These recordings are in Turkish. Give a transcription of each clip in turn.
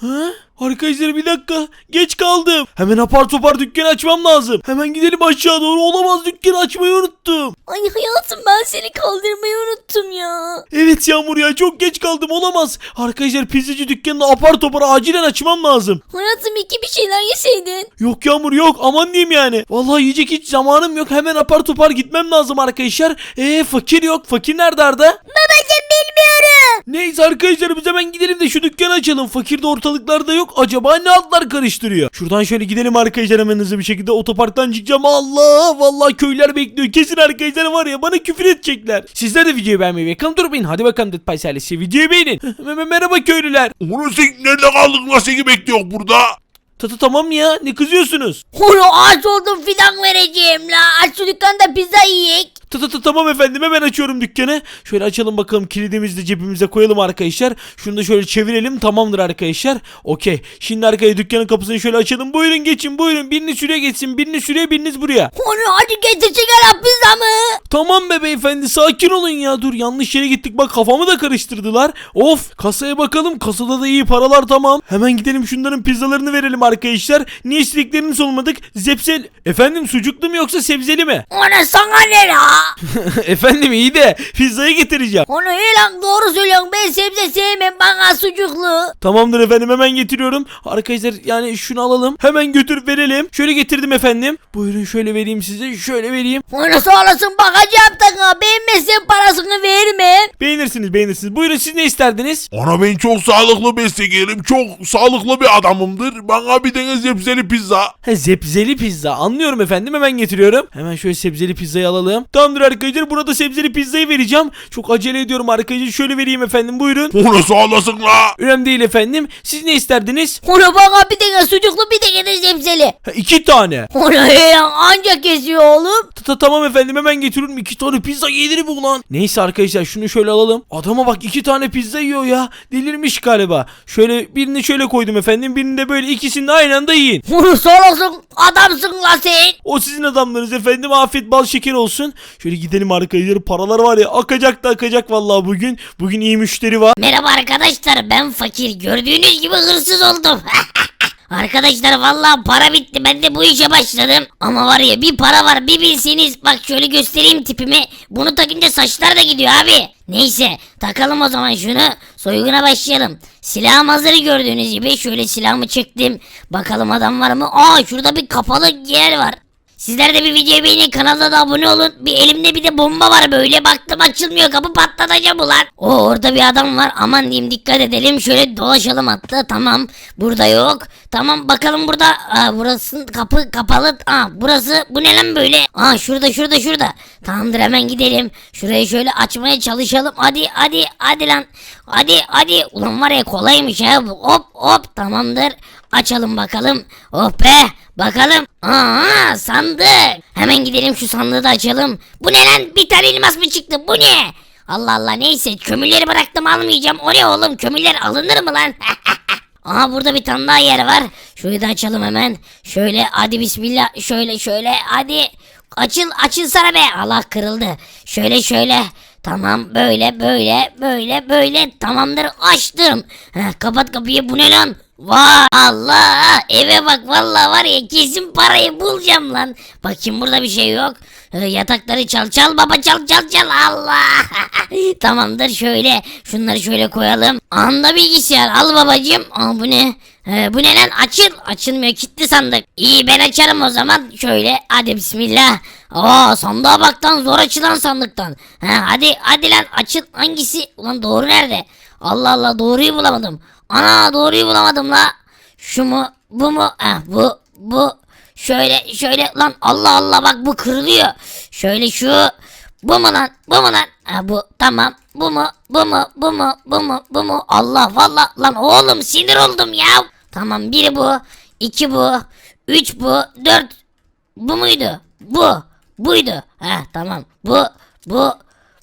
Ha? Arkadaşlar bir dakika. Geç kaldım. Hemen apar topar dükkanı açmam lazım. Hemen gidelim aşağı doğru. Olamaz dükkanı açmayı unuttum. Ay hayatım ben seni kaldırmayı unuttum ya. Evet Yağmur ya çok geç kaldım olamaz. Arkadaşlar pizzacı dükkanını apar topar acilen açmam lazım. Hayatım iki bir şeyler yeseydin. Yok Yağmur yok aman diyeyim yani. Vallahi yiyecek hiç zamanım yok. Hemen apar topar gitmem lazım arkadaşlar. Eee fakir yok. Fakir nerede Arda? Babacım bilmiyorum. Neyse arkadaşlar biz hemen gidelim de şu dükkanı açalım. Fakir de ortalıklarda yok. Acaba ne altlar karıştırıyor? Şuradan şöyle gidelim arkadaşlar hemen hızlı bir şekilde otoparktan çıkacağım. Allah vallahi köyler bekliyor. Kesin arkadaşlar var ya bana küfür edecekler. Sizler de videoyu beğenmeyi ve kanalıma durmayın. Hadi bakalım Dead Pies ailesi videoyu beğenin. Merhaba köylüler. Oğlum sen nerede kaldın seni bekliyor burada. Tata tamam ya ne kızıyorsunuz? Onu aç oldum fidan vereceğim la. Aç şu dükkanda pizza yiyek. Tata ta, tamam efendim hemen açıyorum dükkanı. Şöyle açalım bakalım kilidimizi de cebimize koyalım arkadaşlar. Şunu da şöyle çevirelim tamamdır arkadaşlar. Okey. Şimdi arkaya dükkanın kapısını şöyle açalım. Buyurun geçin buyurun. Birini şuraya geçsin. Birini şuraya biriniz buraya. Onu hadi getir çıkar pizza mı? Tamam be beyefendi sakin olun ya. Dur yanlış yere gittik bak kafamı da karıştırdılar. Of kasaya bakalım. Kasada da iyi paralar tamam. Hemen gidelim şunların pizzalarını verelim arkadaşlar. Niye istediklerini sormadık. Zepsel. Efendim sucuklu mu yoksa sebzeli mi? Ona sana ne la? efendim iyi de pizzayı getireceğim. Onu iyi lan doğru söylüyorsun. Ben sebze sevmem bana sucuklu. Tamamdır efendim hemen getiriyorum. Arkadaşlar yani şunu alalım. Hemen götürüp verelim. Şöyle getirdim efendim. Buyurun şöyle vereyim size. Şöyle vereyim. Onu sağ olasın bakacağım da beğenmezsen parasını vermem. Beğenirsiniz beğenirsiniz. Buyurun siz ne isterdiniz? Ana ben çok sağlıklı besleyelim. Çok sağlıklı bir adamımdır. Bana bir tane zepseli pizza. He zebzeli pizza. Anlıyorum efendim hemen getiriyorum. Hemen şöyle sebzeli pizzayı alalım. Tamamdır arkadaşlar burada sebzeli pizzayı vereceğim. Çok acele ediyorum arkadaşlar. Şöyle vereyim efendim buyurun. Onu sağ olasın la. Önemli değil efendim. Siz ne isterdiniz? Onu bana bir tane sucuklu bir tane de sebzeli. Ha, iki tane. Onu iyi lan anca kesiyor oğlum. Ta- ta- tamam efendim hemen getiriyorum. iki tane pizza gelir bu lan. Neyse arkadaşlar şunu şöyle alalım. Adama bak iki tane pizza yiyor ya. Delirmiş galiba. Şöyle birini şöyle koydum efendim. Birini de böyle ikisini de aynı anda yiyin. Onu sağ olasın adamsın la sen. O sizin adamlarınız efendim. Afiyet bal şeker olsun. Şöyle gidelim arkadaşlar. Paralar var ya akacak da akacak vallahi bugün. Bugün iyi müşteri var. Merhaba arkadaşlar ben fakir gördüğünüz gibi hırsız oldum. Arkadaşlar vallahi para bitti ben de bu işe başladım. Ama var ya bir para var bir bilseniz bak şöyle göstereyim tipimi. Bunu takınca saçlar da gidiyor abi. Neyse takalım o zaman şunu soyguna başlayalım. Silahım hazır gördüğünüz gibi şöyle silahımı çektim. Bakalım adam var mı? Aa şurada bir kapalı yer var. Sizler de bir videoyu beğenin kanala da abone olun. Bir elimde bir de bomba var böyle. Baktım açılmıyor kapı patlatacağım ulan. O orada bir adam var. Aman diyeyim dikkat edelim. Şöyle dolaşalım hatta. Tamam. Burada yok. Tamam bakalım burada. Aa, burası kapı kapalı. Aa, burası bu ne lan böyle? Aa şurada şurada şurada. Tamamdır hemen gidelim. Şurayı şöyle açmaya çalışalım. Hadi hadi hadi lan. Hadi hadi. Ulan var ya kolaymış bu. Hop hop tamamdır. Açalım bakalım. Oh be. Bakalım. Aa sandık. Hemen gidelim şu sandığı da açalım. Bu ne lan? Bir tane elmas mı çıktı? Bu ne? Allah Allah neyse kömürleri bıraktım almayacağım. O ne oğlum kömürler alınır mı lan? Aha burada bir tane daha yer var. Şurayı da açalım hemen. Şöyle hadi bismillah. Şöyle şöyle hadi. Açıl açılsana be. Allah kırıldı. Şöyle şöyle. Tamam böyle böyle böyle böyle tamamdır açtım. Heh, kapat kapıyı bu ne lan? Vay Allah eve bak vallahi var ya kesin parayı bulacağım lan. Bakayım burada bir şey yok. Ee, yatakları çal çal baba çal çal çal Allah. Tamamdır şöyle şunları şöyle koyalım. Anda bilgisayar al babacığım. Aa bu ne? Ee, bu ne lan açıl açılmıyor kilitli sandık. İyi ben açarım o zaman şöyle hadi bismillah. Aa sandığa baktan zor açılan sandıktan. Ha, hadi hadi lan açıl hangisi? Ulan doğru nerede? Allah Allah doğruyu bulamadım. Ana doğruyu bulamadım la. Şu mu bu mu? Ha, bu bu. Şöyle şöyle lan Allah Allah bak bu kırılıyor. Şöyle şu. Bu mu lan? Bu mu lan? Ha, bu tamam. Bu mu? Bu mu? Bu mu? Bu mu? Bu mu? Allah valla lan oğlum sinir oldum ya. Tamam biri bu. iki bu. Üç bu. Dört. Bu muydu? Bu. Buydu. Ha tamam. Bu. Bu.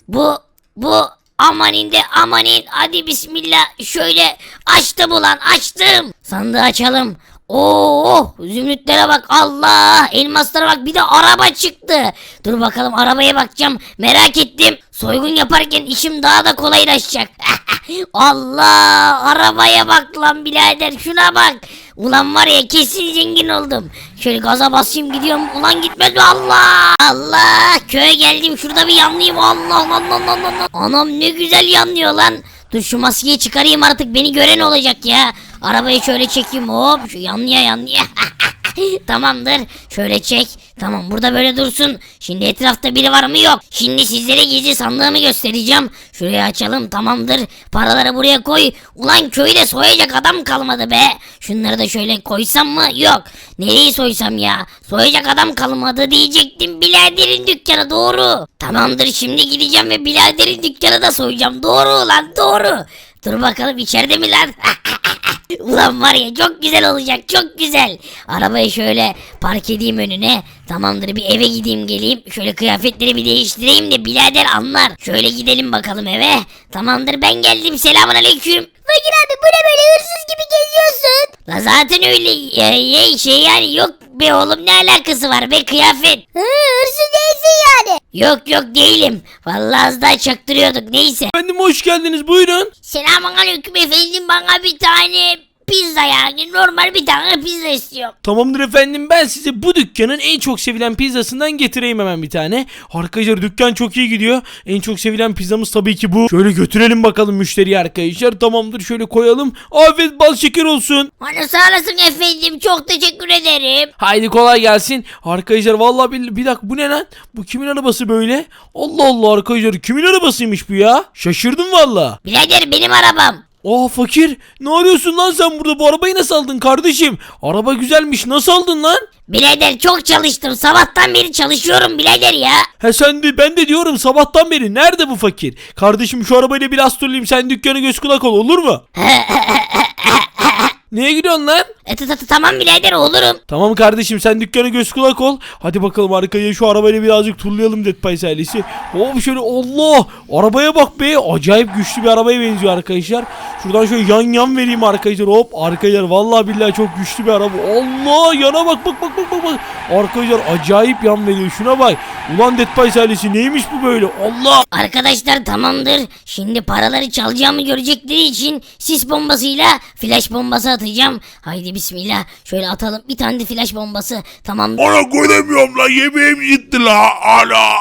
Bu. Bu. Amanin de amanin. Hadi bismillah. Şöyle açtım ulan açtım. Sandığı açalım. Oo, zümrütlere bak Allah. Elmaslara bak bir de araba çıktı. Dur bakalım arabaya bakacağım. Merak ettim. Soygun yaparken işim daha da kolaylaşacak. Allah arabaya bak lan birader şuna bak. Ulan var ya kesin zengin oldum. Şöyle gaza basayım gidiyorum. Ulan gitmez mi Allah? Allah köye geldim şurada bir yanlayayım. Allah Allah Allah Allah. Anam ne güzel yanlıyor lan. Dur şu maskeyi çıkarayım artık beni gören olacak ya. Arabayı şöyle çekeyim hop şu yanlıya yanlıya. Tamamdır. Şöyle çek. Tamam burada böyle dursun. Şimdi etrafta biri var mı yok. Şimdi sizlere gizli sandığımı göstereceğim. Şurayı açalım tamamdır. Paraları buraya koy. Ulan köyde soyacak adam kalmadı be. Şunları da şöyle koysam mı? Yok. Nereyi soysam ya? Soyacak adam kalmadı diyecektim. Biladerin dükkanı doğru. Tamamdır şimdi gideceğim ve biladerin dükkanı da soyacağım. Doğru ulan doğru. Dur bakalım içeride mi lan? Ulan var ya çok güzel olacak çok güzel. Arabayı şöyle park edeyim önüne. Tamamdır bir eve gideyim geleyim. Şöyle kıyafetleri bir değiştireyim de birader anlar. Şöyle gidelim bakalım eve. Tamamdır ben geldim selamun aleyküm. Fakir abi bu ne böyle hırsız gibi geziyorsun? La zaten öyle e, e, şey yani yok be oğlum ne alakası var be kıyafet. Hı, hırsız değilsin yani. Yok yok değilim. Vallahi az daha çaktırıyorduk neyse. Efendim hoş geldiniz buyurun. Selamun aleyküm efendim bana bir tane pizza yani normal bir tane pizza istiyorum. Tamamdır efendim ben size bu dükkanın en çok sevilen pizzasından getireyim hemen bir tane. Arkadaşlar dükkan çok iyi gidiyor. En çok sevilen pizzamız tabii ki bu. Şöyle götürelim bakalım müşteriye arkadaşlar. Tamamdır şöyle koyalım. Afiyet bal şeker olsun. Hani sağ olasın efendim çok teşekkür ederim. Haydi kolay gelsin. Arkadaşlar vallahi bir, bir dakika bu ne lan? Bu kimin arabası böyle? Allah Allah arkadaşlar kimin arabasıymış bu ya? Şaşırdım valla. Birader benim arabam. Aa fakir ne arıyorsun lan sen burada bu arabayı nasıl aldın kardeşim? Araba güzelmiş nasıl aldın lan? Birader çok çalıştım sabahtan beri çalışıyorum birader ya. He sen de ben de diyorum sabahtan beri nerede bu fakir? Kardeşim şu arabayla biraz turlayayım sen dükkanı göz kulak ol olur mu? Neye gidiyorsun lan? E, ta- ta- tamam birader olurum. Tamam kardeşim sen dükkanı göz kulak ol. Hadi bakalım arkaya şu arabayla birazcık turlayalım Dead Pies ailesi. Hop şöyle Allah arabaya bak be acayip güçlü bir arabaya benziyor arkadaşlar. Şuradan şöyle yan yan vereyim arkadaşlar hop arkadaşlar vallahi billahi çok güçlü bir araba. Allah yana bak bak bak bak bak. bak. Arkadaşlar acayip yan veriyor şuna bak. Ulan Dead Pies ailesi neymiş bu böyle Allah. Arkadaşlar tamamdır. Şimdi paraları çalacağımı görecekleri için sis bombasıyla flash bombası atacağım. Haydi bismillah. Şöyle atalım. Bir tane de flash bombası. Tamam. Ana göremiyorum la yemeğim gitti la. Ana.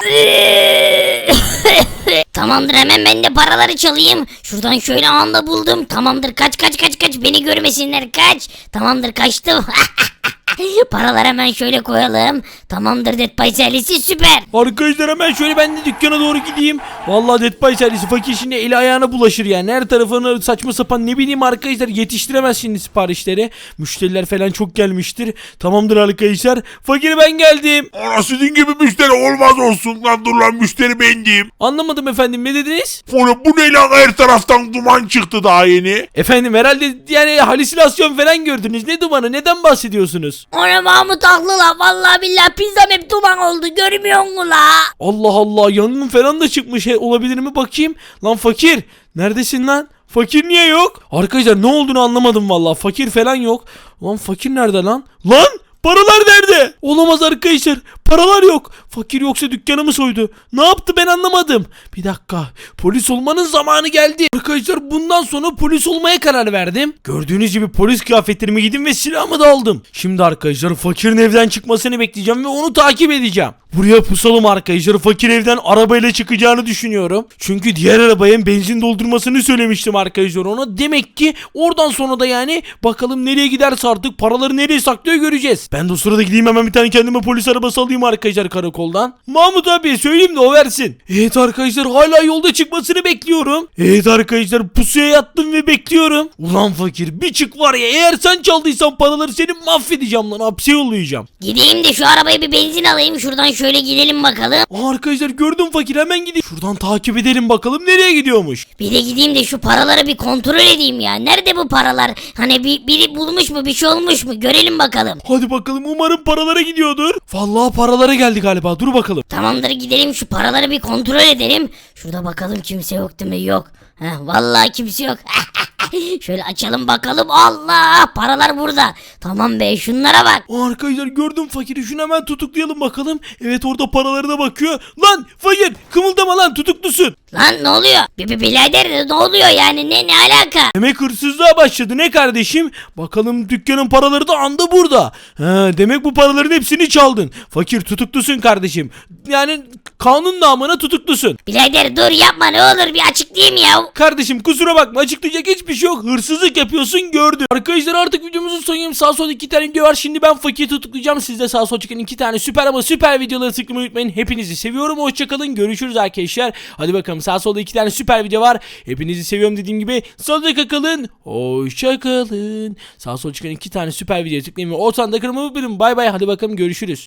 Tamamdır hemen ben de paraları çalayım. Şuradan şöyle anda buldum. Tamamdır kaç kaç kaç kaç beni görmesinler kaç. Tamamdır kaçtım. Paraları hemen şöyle koyalım. Tamamdır Dead Pies ailesi süper. Arkadaşlar hemen şöyle ben de dükkana doğru gideyim. Vallahi Dead Pies serisi fakir şimdi eli ayağına bulaşır yani. Her tarafını saçma sapan ne bileyim arkadaşlar yetiştiremez şimdi siparişleri. Müşteriler falan çok gelmiştir. Tamamdır arkadaşlar. Fakir ben geldim. Ana sizin gibi müşteri olmaz olsun lan dur lan müşteri bendim. Anlamadım efendim ne dediniz? Oğlum bu ne lan her taraftan duman çıktı daha yeni. Efendim herhalde yani halüsinasyon falan gördünüz. Ne dumanı neden bahsediyorsunuz? Ona Mahmut haklı la. Vallahi billahi pizzam hep duman oldu. Görmüyor musun la? Allah Allah yangın falan da çıkmış. He, olabilir mi bakayım? Lan fakir neredesin lan? Fakir niye yok? Arkadaşlar ne olduğunu anlamadım vallahi. Fakir falan yok. Lan fakir nerede lan? Lan paralar nerede? Olamaz arkadaşlar. Paralar yok. Fakir yoksa dükkanımı soydu. Ne yaptı ben anlamadım. Bir dakika. Polis olmanın zamanı geldi. Arkadaşlar bundan sonra polis olmaya karar verdim. Gördüğünüz gibi polis kıyafetlerimi giydim ve silahımı da aldım. Şimdi arkadaşlar fakirin evden çıkmasını bekleyeceğim ve onu takip edeceğim. Buraya pusalım arkadaşlar. Fakir evden arabayla çıkacağını düşünüyorum. Çünkü diğer arabaya benzin doldurmasını söylemiştim arkadaşlar ona. Demek ki oradan sonra da yani bakalım nereye giderse artık paraları nereye saklıyor göreceğiz. Ben de o sırada gideyim hemen bir tane kendime polis arabası alayım arkadaşlar karakoldan. Mahmut abi söyleyeyim de o versin. Evet arkadaşlar hala yolda çıkmasını bekliyorum. Evet arkadaşlar pusuya yattım ve bekliyorum. Ulan fakir bir çık var ya eğer sen çaldıysan paraları seni mahvedeceğim lan hapse yollayacağım. Gideyim de şu arabaya bir benzin alayım. Şuradan şöyle gidelim bakalım. Aa, arkadaşlar gördüm fakir hemen gideyim. Şuradan takip edelim bakalım nereye gidiyormuş. Bir de gideyim de şu paraları bir kontrol edeyim ya. Nerede bu paralar? Hani bir, biri bulmuş mu bir şey olmuş mu? Görelim bakalım. Hadi bakalım umarım paralara gidiyordur. Vallahi paralara geldi galiba dur bakalım. Tamamdır gidelim şu paraları bir kontrol edelim. Şurada bakalım kimse yok değil mi? Yok. Heh, vallahi kimse yok. Şöyle açalım bakalım. Allah paralar burada. Tamam be şunlara bak. Aa, Arkadaşlar gördüm fakiri şunu hemen tutuklayalım bakalım. Evet orada paralarına bakıyor. Lan fakir kımıldama lan tutuklusun. Lan ne oluyor? Bir, bir birader ne oluyor yani ne ne alaka? Demek hırsızlığa başladı ne kardeşim? Bakalım dükkanın paraları da anda burada. Ha, demek bu paraların hepsini çaldın. Fakir tutuklusun kardeşim. Yani kanun namına tutuklusun. Birader dur yapma ne olur bir açıklayayım ya. Kardeşim kusura bakma açıklayacak hiçbir şey yok. Hırsızlık yapıyorsun gördüm. Arkadaşlar artık videomuzun sonuyum. Sağ sol iki tane video var. Şimdi ben fakir tutuklayacağım. Siz de sağ sol çıkan iki tane süper ama süper videoları tıklamayı unutmayın. Hepinizi seviyorum. Hoşçakalın. Görüşürüz arkadaşlar. Hadi bakalım sağ solda iki tane süper video var. Hepinizi seviyorum dediğim gibi. Sağlıcakla kalın. Hoşçakalın. Sağ sol çıkan iki tane süper video tıklayın ve ortadan da kırmızı birim. Bay bay. Hadi bakalım görüşürüz.